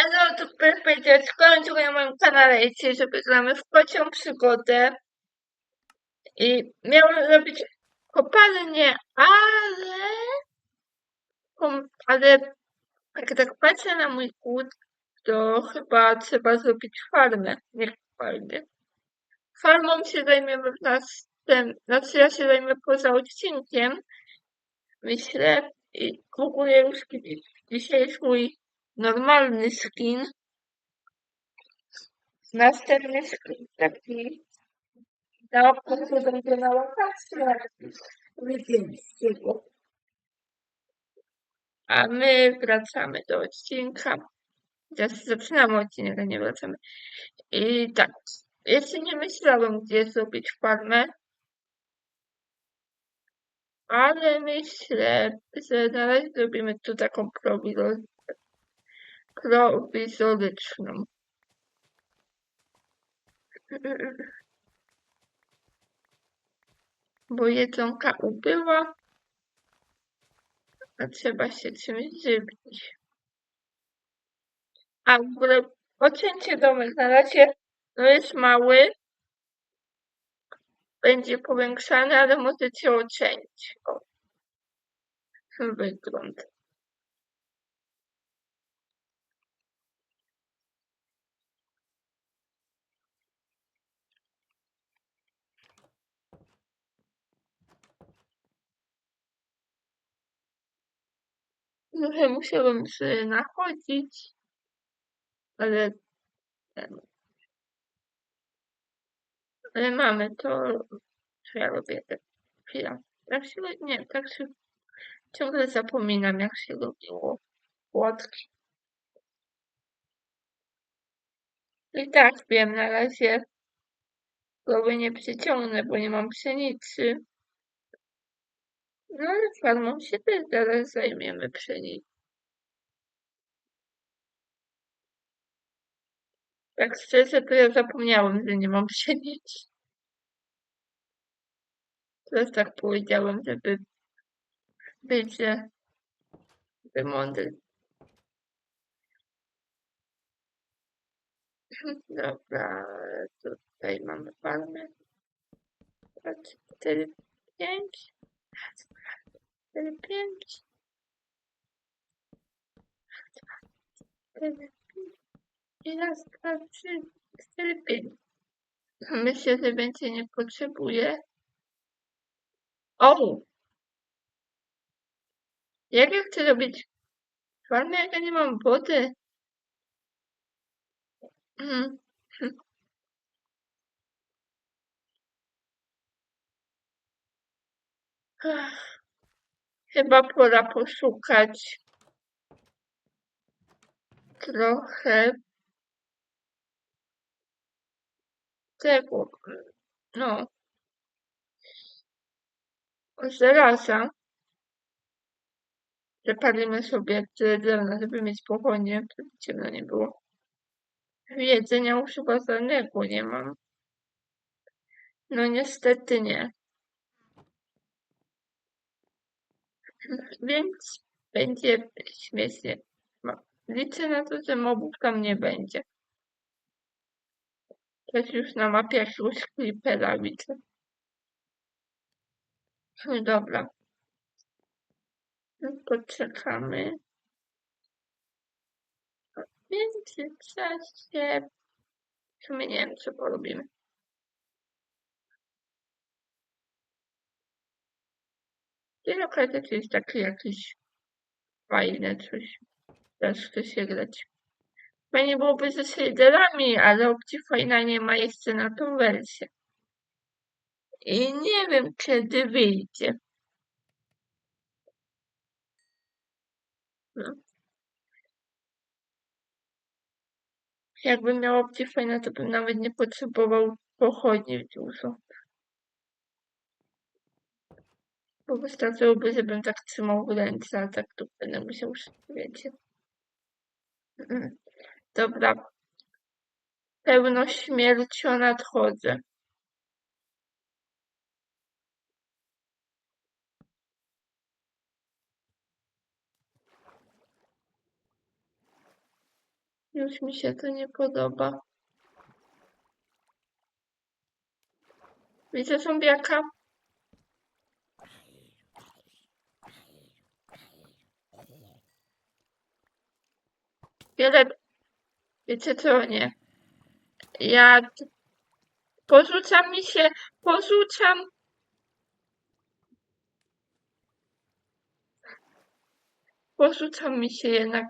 Ale to będzie skończył na moim kanale, jeśli żeby gramy w kocią przygodę. I miałem zrobić kopalnię, ale... Ale jak tak patrzę na mój głód, to chyba trzeba zrobić farmę, nie kopalnię. Farmą się zajmiemy w następnym, znaczy ja się zajmę poza odcinkiem, myślę, i w ogóle już kiedyś, dzisiaj jest mój normalny skin. Następny skin taki na okno będzie na wakacje. Widzieliście go. A my wracamy do odcinka. Teraz zaczynamy odcinek, a nie wracamy. I tak, jeszcze nie myślałem, gdzie zrobić farmę. Ale myślę, że na razie zrobimy tu taką prowizor- prowizoryczną. Bo jedzonka ubyła, a trzeba się czymś żywić. A w ogóle ocencie domek na razie no jest mały. Będzie powiększany, ale możecie ocenić. O. Wygląd. Trochę musiałam się nachodzić, ale ale mamy to, co ja robię. tak Chwila. Jak się, nie, tak się ciągle zapominam, jak się robiło płotki. I tak wiem, na razie głowy nie przyciągnę, bo nie mam pszenicy. No ale farmą się też zaraz zajmiemy pszenicą. Tak szczerze, to ja zapomniałem, że nie mam pszenicy. Teraz tak powiedziałem, żeby być że- mądry. Dobra, tutaj mamy farmę. Raz, cztery, pięć. Raz, dwa, cztery, pięć. I raz, dwa, trzy, cztery, pięć. Myślę, że więcej nie potrzebuję. O! Jak ja chcę robić farmę, jak ja nie mam wody? Mhm. Chyba pora poszukać trochę tego, no, żelaza. Zapalimy sobie tyle drewna, żeby mieć pochodnie, żeby ciemno nie było. Jedzenia żadnego nie mam. No niestety nie. Więc będzie śmiesznie. No, Liczę na to, że mobów tam nie będzie. Też już na mapie jakiegoś creepera widzę. No dobra. No Poczekamy. W międzyczasie w sumie nie wiem, co porobimy. Ten okazja jest taki jakiś fajne coś. Teraz chce się grać. Fajnie byłoby ze shaderami, ale opcji fajna nie ma jeszcze na tą wersję. I nie wiem, kiedy wyjdzie. No. Jakbym miał fajną, to bym nawet nie potrzebował pochodni dużo. Bo wystarczyłoby, żebym tak trzymał w ręce, a tak to będę musiał, wiecie. Mm. Dobra. Pełno śmiercią nadchodzę. Już mi się to nie podoba. Widzę zombiaka. Wiele... Wiecie co, nie? Ja... Porzucam mi się, porzucam. Porzucam mi się jednak.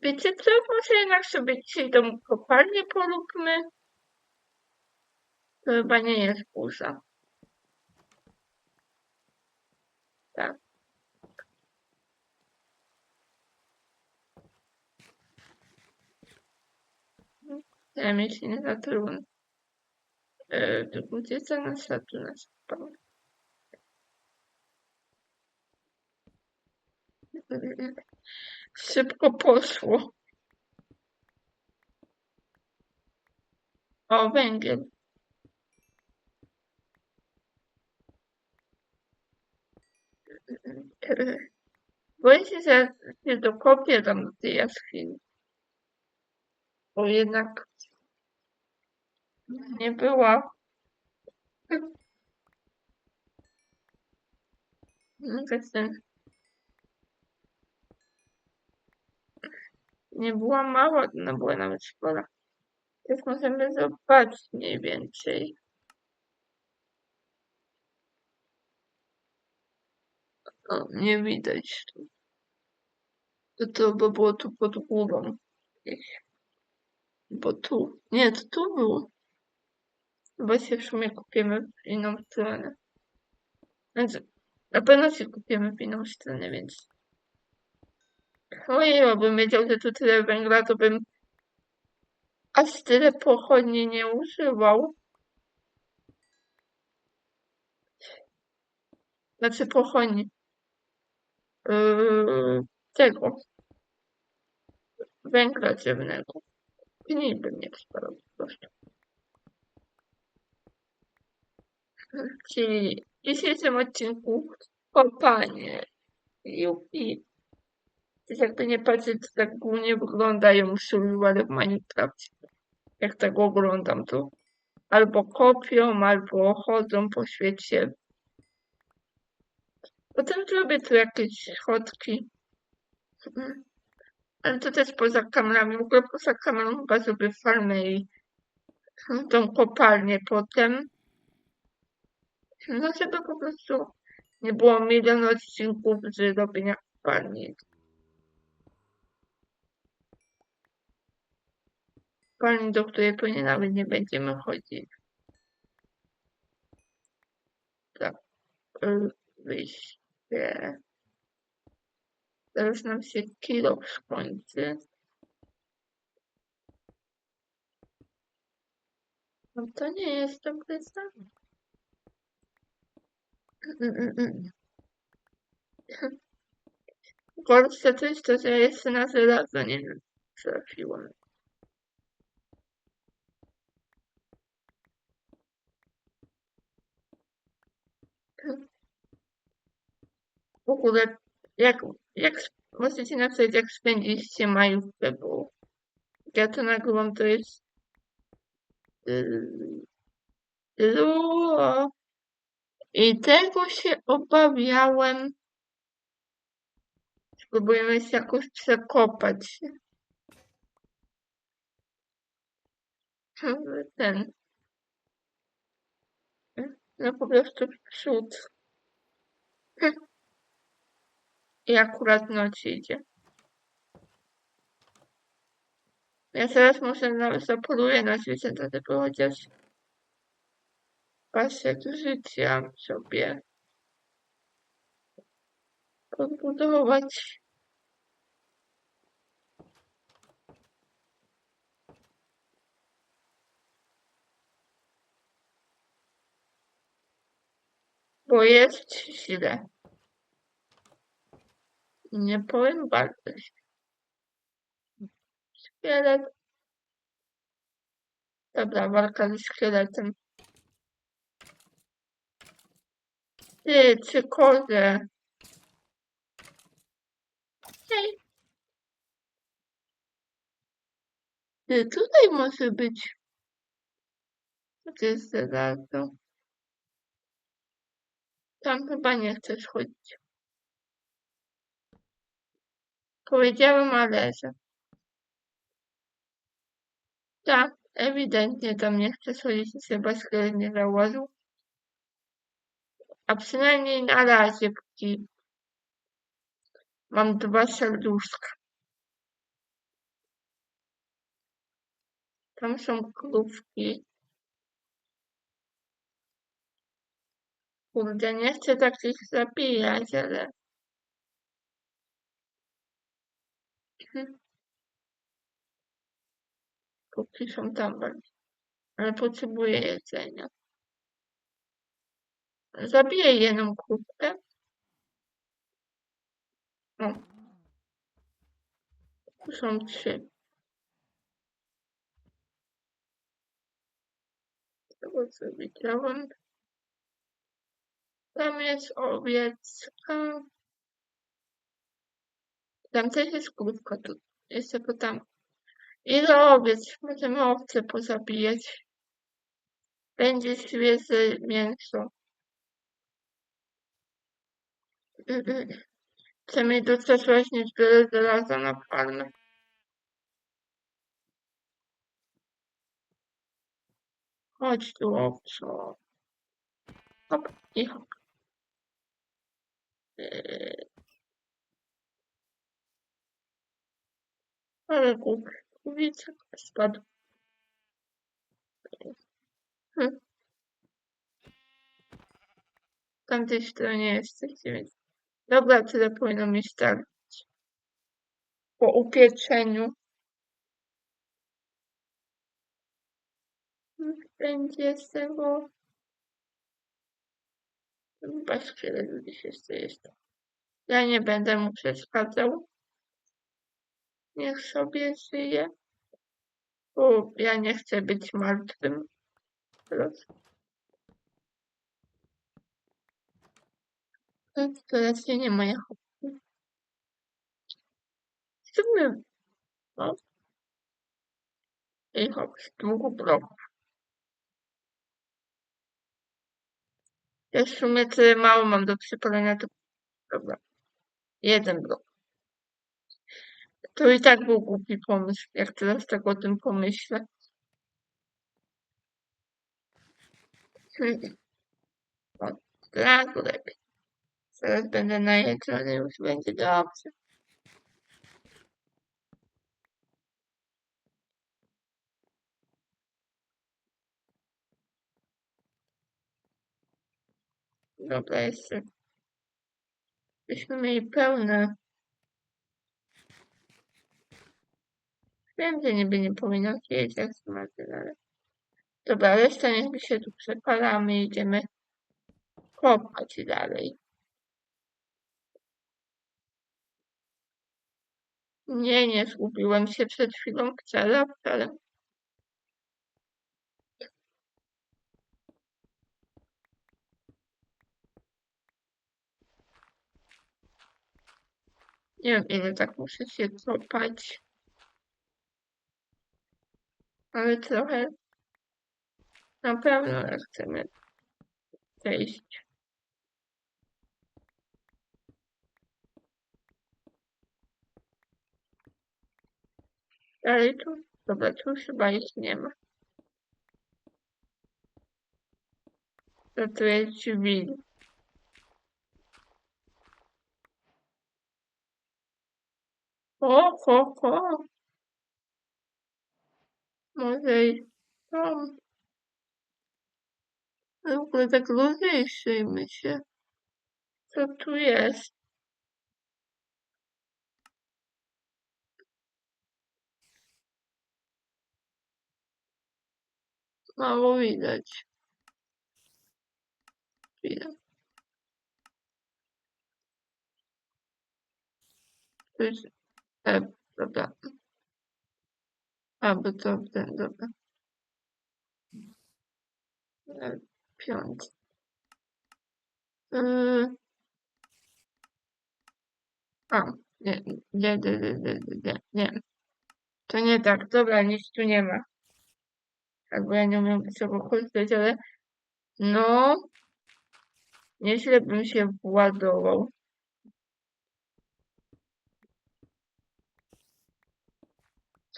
Wiecie co, może jednak sobie dzisiaj tą kopalnię poróbmy? To chyba nie jest burza. Tak. Mieć nie za trudno. E, tu nas spał? Szybko poszło. O, węgiel. Boję się, że się dokopię tam do tej jaskini. Bo jednak nie była. No, tak ten- Nie była mała, no była nawet spora. Teraz możemy zobaczyć mniej więcej. O, nie widać tu. To, to by było tu pod. Gdzieś. Bo tu. Nie, to tu było. Chyba się w sumie kupimy w inną stronę. Znaczy, na pewno się kupimy w inną stronę, więc... Ojej, jakbym wiedział, że tu tyle węgla, to bym aż tyle pochodni nie używał. Znaczy pochodni. Yy, tego. Węgla ziemnego. Mniej bym nie wsparł po prostu. Czyli w dzisiejszym odcinku kopanie. Też jakby nie patrzeć, tak głównie wyglądają survivale w Minecraft. Jak tak oglądam to. Albo kopią, albo chodzą po świecie. Potem zrobię tu jakieś schodki. Mhm. Ale to też poza kamerami. W ogóle poza kamerą chyba zrobię farmę i tą kopalnię potem. No żeby po prostu nie było milion odcinków z robienia kopalni. Kopalni, do której pewnie nawet nie będziemy chodzić. Tak. Wyjście. Teraz nam się kilo skończy. No to nie jest dobry znak. Mm, mm, mm. Gorsze to że jeszcze na żelazo nie trafiłem. W ogóle, jak, jak możecie napisać, jak spędziliście majówkę, bo ja to nagrywam, to jest yy, I tego się obawiałem. Spróbujemy się jakoś przekopać. Ten. No po prostu przód. I akurat noc idzie. Ja teraz może nawet zapoluję na zwierzęta, żeby chociaż pasek życia sobie podbudować. Bo jest źle. Nie powiem bardzo. Szkielet. Dobra, walka ze szkieletem. Ty, trzy kozy. Hej. Ty, tutaj może być. Co to jest za? Tam chyba nie chcesz chodzić. Powiedziałem, ale że. Tak, ewidentnie tam nie chcesz chodzić i chyba skoro nie założył. A przynajmniej na razie, póki mam dwa serduszka. Tam są krówki. Kurde, nie chcę tak ich zabijać, ale... Krówki są tam bardziej. Ale potrzebuję jedzenia. Zabiję jedną krówkę. O. Tu są trzy. Tego co widziałem. Tam jest owiecka. Tam też jest krówka. Tu jest tylko tam. Ile owiec? Możemy owce pozabijać. Będzie świeże mięso. Chcemy dostać właśnie tyle żelaza na farmę. Chodź tu, owco. Hop i hop. Yy. Ale kukulica spadł. Hm. W tamtej stronie jesteście, więc... Dobra, tyle powinno mi starczyć. Po upieczeniu. Będzie z tego... Chyba szkielet gdzieś jeszcze jest. Ja nie będę mu przeszkadzał. Niech sobie żyje. Bo ja nie chcę być martwym. Teraz. Teraz się nie moja hobby. W sumie... No. I hop, długo bloków. Ja w sumie tyle mało mam do przypalenia, to dobra. Jeden blok. To i tak był głupi pomysł, jak teraz tak o tym pomyślę. Hmm. O, tak lepiej. Zaraz będę najedzony, już będzie dobrze. Dobra, jeszcze. Byśmy mieli pełne. Wiem, że niby nie powinno jeść jak smaty, ale... Dobra, reszta niech się tu przepalamy i idziemy kopać dalej. Nie, nie zgubiłem się przed chwilą wcale, wcale. Nie wiem, ile tak muszę się kopać. Ale trochę na pewno chcemy przejść. Dalej tu? Dobra, tu chyba ich nie ma. To tu jest drzwi. O, ho, ho. Może i tam. W ogóle tak rozejrzyjmy się. Co tu jest? mało widać. Chwilę. E, dobra. A, bo to w ten, dobra. E, piąć. E. A, nie, nie, nie, nie, nie, nie. To nie tak, dobra, nic tu nie ma. Albo ja nie umiem czego korzystać, ale no, nieźle bym się władował.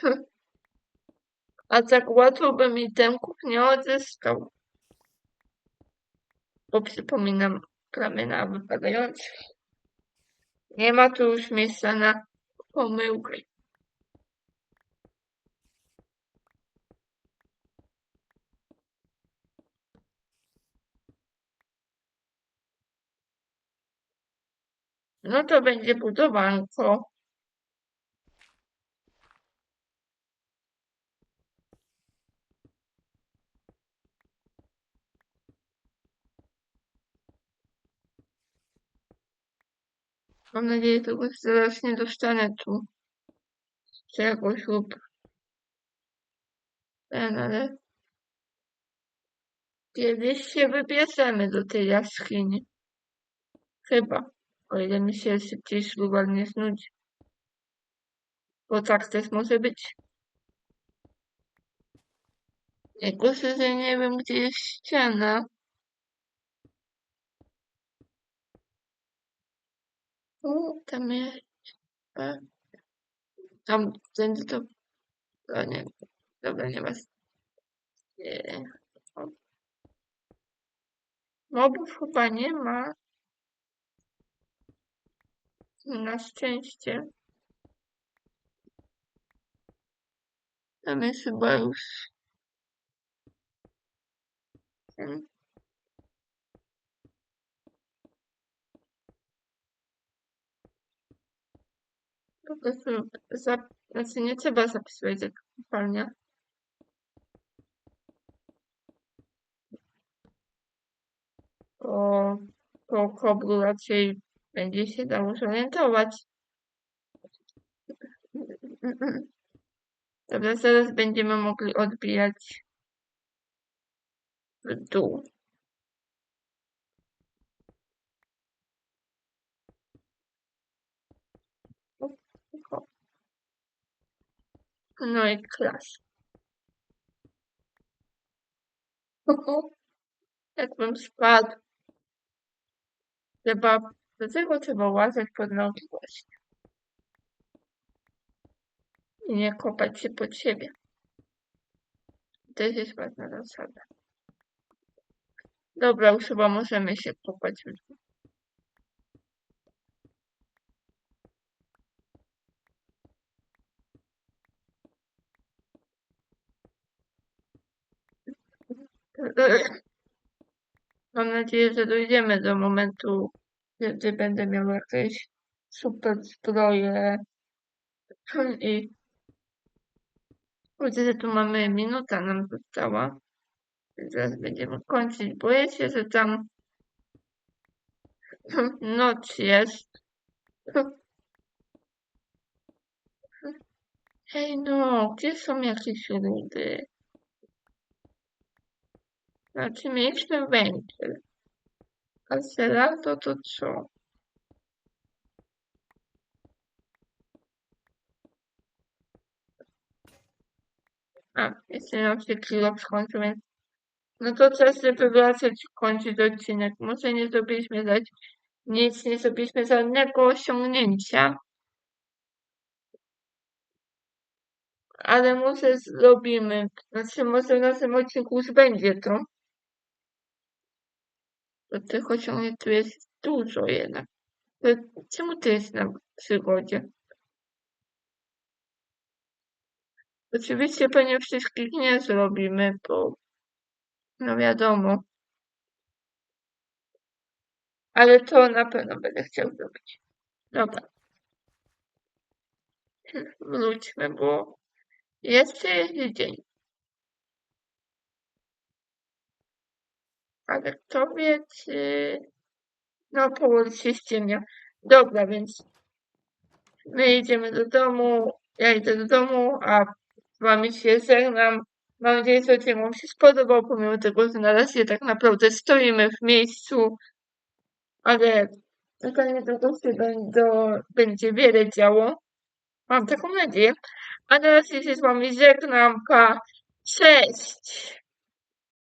A tak łatwo by mi temków nie odzyskał. Bo przypominam ramiona wypadających. Nie ma tu już miejsca na pomyłki. No to będzie budowanko. Mam nadzieję, że tego zaraz nie dostanę tu czegoś lub ten, ale kiedyś się wybierzemy do tej jaskini. Chyba. O ile mi się szybciej ślubar nie znudzi. Bo tak też może być. Jako, że nie wiem, gdzie jest ściana. O, tam jest. Tam, tędy to... O nie, dobra, nie ma. Nie. Mobów chyba nie ma. Na szczęście. Tam jest chyba już... ten. Po prostu zap... znaczy nie trzeba zapisywać jak kopalnia. Po, po koblu raczej będzie się dało zorientować. Dobra, zaraz będziemy mogli odbijać w dół. No i klas. Jakbym spadł. Trzeba, do tego trzeba łazać pod nogi właśnie. I nie kopać się pod siebie. To jest ważna zasada. Dobra, już chyba możemy się kopać. w dół. Mam nadzieję, że dojdziemy do momentu, gdy będę miał jakieś super stroje i widzę, że tu mamy minuta nam została. Zaraz będziemy kończyć. Boję się, że tam noc jest. Hej no, gdzie są jakieś rudy? Znaczy mieliśmy węgiel. A żelazo to co? A, nam się kilo skończył, więc... No to czas, żeby wracać, kończyć odcinek. Może nie zrobiliśmy zaś nic, nie zrobiliśmy żadnego osiągnięcia. Ale może zrobimy. Znaczy, może w naszym odcinku już będzie to. Bo tych osiągnięć tu jest dużo jednak. Czemu to jest na przygodzie? Oczywiście pewnie wszystkich nie zrobimy, bo no wiadomo. Ale to na pewno będę chciał zrobić. Dobra. Wróćmy, bo jeszcze jest dzień. Ale kto wie, czy... No, powoli się ściemnia. Dobra, więc my idziemy do domu, ja idę do domu, a z wami się żegnam. Mam nadzieję, że odcinek wam się spodobał, pomimo tego, że na razie tak naprawdę stoimy w miejscu. ale tylko niedługo się będzie wiele działo. Mam taką nadzieję. A teraz się z wami żegnam. Pa. Cześć!